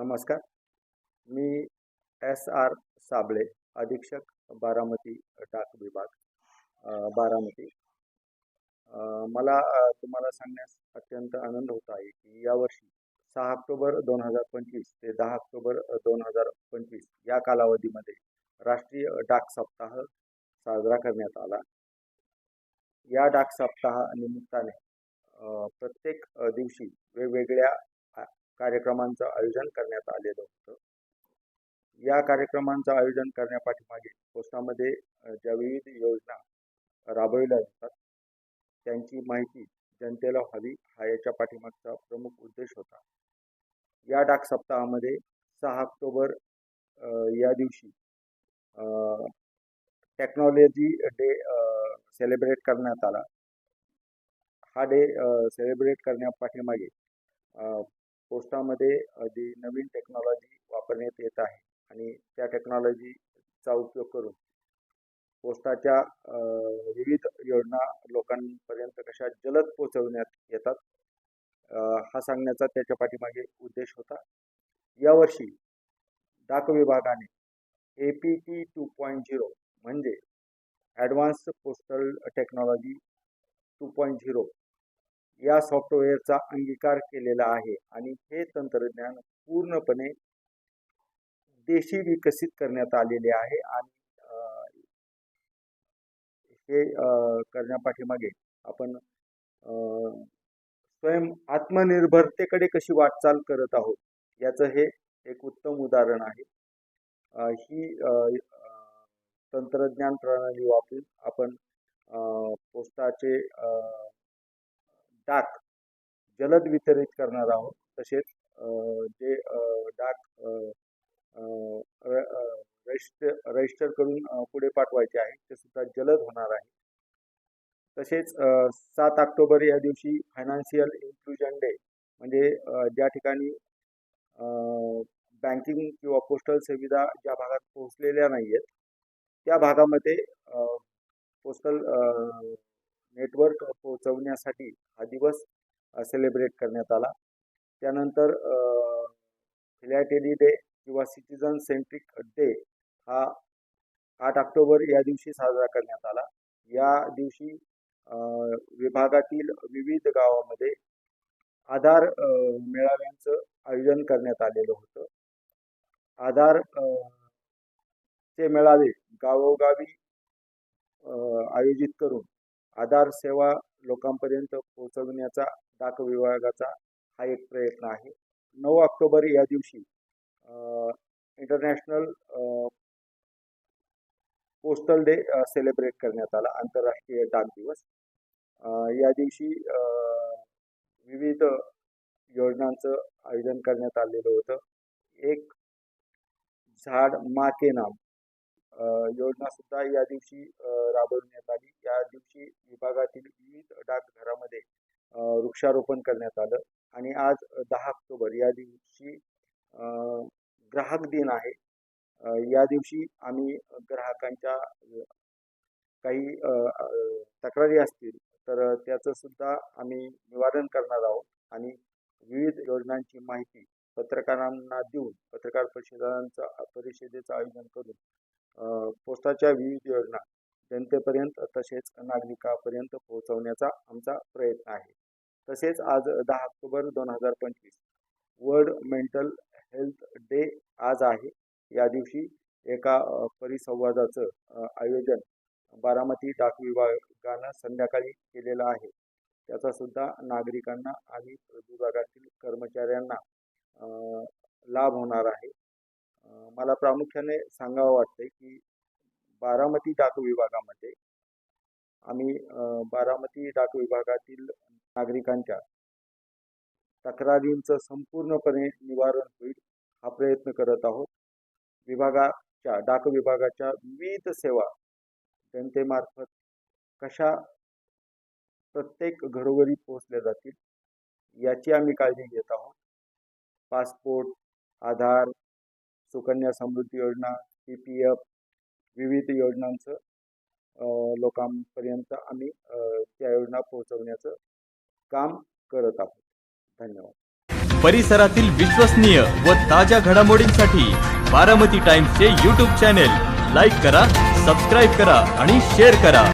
नमस्कार. मी S R Sable अधीक्षक बारामती डाक विभाग बारामती. मला तुम्हाला सांगण्यास अत्यंत आनंद होत आहे की यावर्षी सहा ऑक्टोबर दोन हजार पंचवीस ते दहा ऑक्टोबर दोन हजार पंचवीस या कालावधीमध्ये राष्ट्रीय डाक सप्ताह साजरा करण्यात आला. या डाक सप्ताहा निमित्ताने प्रत्येक दिवशी वेगवेगळ्या कार्यक्रमांचं आयोजन करण्यात आलेलं होतं. या कार्यक्रमांचं आयोजन करण्यापाठीमागे पोस्टामध्ये ज्या विविध योजना राबविल्या जातात त्यांची माहिती जनतेला व्हावी हा याच्या पाठीमागचा प्रमुख उद्देश होता. या डाक सप्ताहामध्ये सहा ऑक्टोबर या दिवशी टेक्नॉलॉजी डे सेलिब्रेट करण्यात आला. हा डे सेलिब्रेट करण्यापाठीमागे पोस्टामध्ये जी नवीन टेक्नॉलॉजी वापरण्यात येत आहे आणि त्या टेक्नॉलॉजीचा उपयोग करून पोस्टाच्या विविध योजना लोकांपर्यंत कशा जलद पोचवण्यात येतात हा सांगण्याचा त्याच्या पाठीमागे उद्देश होता. यावर्षी डाक विभागाने A P T two point zero म्हणजे advance postal technology two point zero या सॉफ्टवेअरचा अंगीकार केलेला आहे आणि हे तंत्रज्ञान पूर्णपणे देशी विकसित करण्यात आलेले आहे आणि हे करण्यापाठीमागे आपण स्वयं आत्मनिर्भरतेकडे कशी वाटचाल करत आहोत याचं हे एक उत्तम उदाहरण आहे. ही तंत्रज्ञान प्रणाली वापरून आपण पोस्टाचे डाक जलद वितरित करणार आहोत. तसेच जे डाक र- रजिस्टर रजिस्टर करून पुढे पाठवायचे आहे ते सुद्धा जलद होणार आहे. तसेच सात ऑक्टोबर या दिवशी फायनान्शियल इन्क्लुजन डे म्हणजे ज्या ठिकाणी बँकिंग किंवा पोस्टल सुविधा ज्या भागात पोहोचलेल्या नाही आहेत त्या भागामध्ये पोस्टल नेटवर्क पोहोचवण्यासाठी हा दिवस सेलिब्रेट करण्यात आला. त्यानंतर फिलॅटेली डे किंवा सिटीजन सेंट्रिक डे हा आठ ऑक्टोबर या दिवशी साजरा करण्यात आला. या दिवशी विभागातील विविध गावामध्ये आधार मेळाव्यांचं आयोजन करण्यात आलेलं होतं. आधार चे मेळावे गावोगावी आयोजित करून आधार सेवा लोकांपर्यंत पोहोचवण्याचा डाक विभागाचा हा एक प्रयत्न आहे. नऊ ऑक्टोबर या दिवशी इंटरनॅशनल पोस्टल डे सेलिब्रेट करण्यात आला. आंतरराष्ट्रीय डाक दिवस. या दिवशी विविध योजनांचं आयोजन करण्यात आलेलं होतं. एक झाड माके नाम योजना सुद्धा या दिवशी राबवण्यात आली. या दिवशी विभागातील विविध डाकघरामध्ये वृक्षारोपण करण्यात आलं. आणि आज दहा ऑक्टोबर या दिवशी ग्राहक दिन आहे. या दिवशी आम्ही ग्राहकांच्या काही तक्रारी असतील तर त्याचं सुद्धा आम्ही निवारण करणार आहोत. आणि विविध योजनांची माहिती पत्रकारांना देऊन पत्रकार परिषदांचं परिषदेचं आयोजन करून पोस्टाच्या विविध योजना जनतेपर्यंत तसेच नागरिकापर्यंत पोहोचवण्याचा आमचा प्रयत्न आहे. तसेच आज दहा ऑक्टोबर दोन हजार पंचवीस वर्ल्ड मेंटल हेल्थ डे आज आहे. या दिवशी एका परिसंवादाचं आयोजन बारामती डाक विभागानं संध्याकाळी केलेलं आहे. त्याचा सुद्धा नागरिकांना आणि विभागातील कर्मचाऱ्यांना लाभ होणार आहे. मला प्रामुख्याने सांगावं वाटतंय की बारामती डाक विभागामध्ये आम्ही बारामती डाक विभागातील नागरिकांच्या तक्रारींचं संपूर्णपणे निवारण होईल हा प्रयत्न करत आहोत. विभागाच्या डाक विभागाच्या विविध सेवा जनतेमार्फत कशा प्रत्येक घरोघरी पोहोचल्या जातील याची आम्ही काळजी घेत आहोत. पासपोर्ट आधार सुकन्या समृद्धी योजना पी पी एफ विविध योजनांचं लोकांपर्यंत आम्ही त्या योजना पोहोचवण्याचं काम करत आहोत. धन्यवाद. परिसरातील विश्वसनीय व ताज्या घडामोडींसाठी बारामती टाइम्सचे यूट्यूब चॅनेल लाईक करा सबस्क्राईब करा आणि शेअर करा.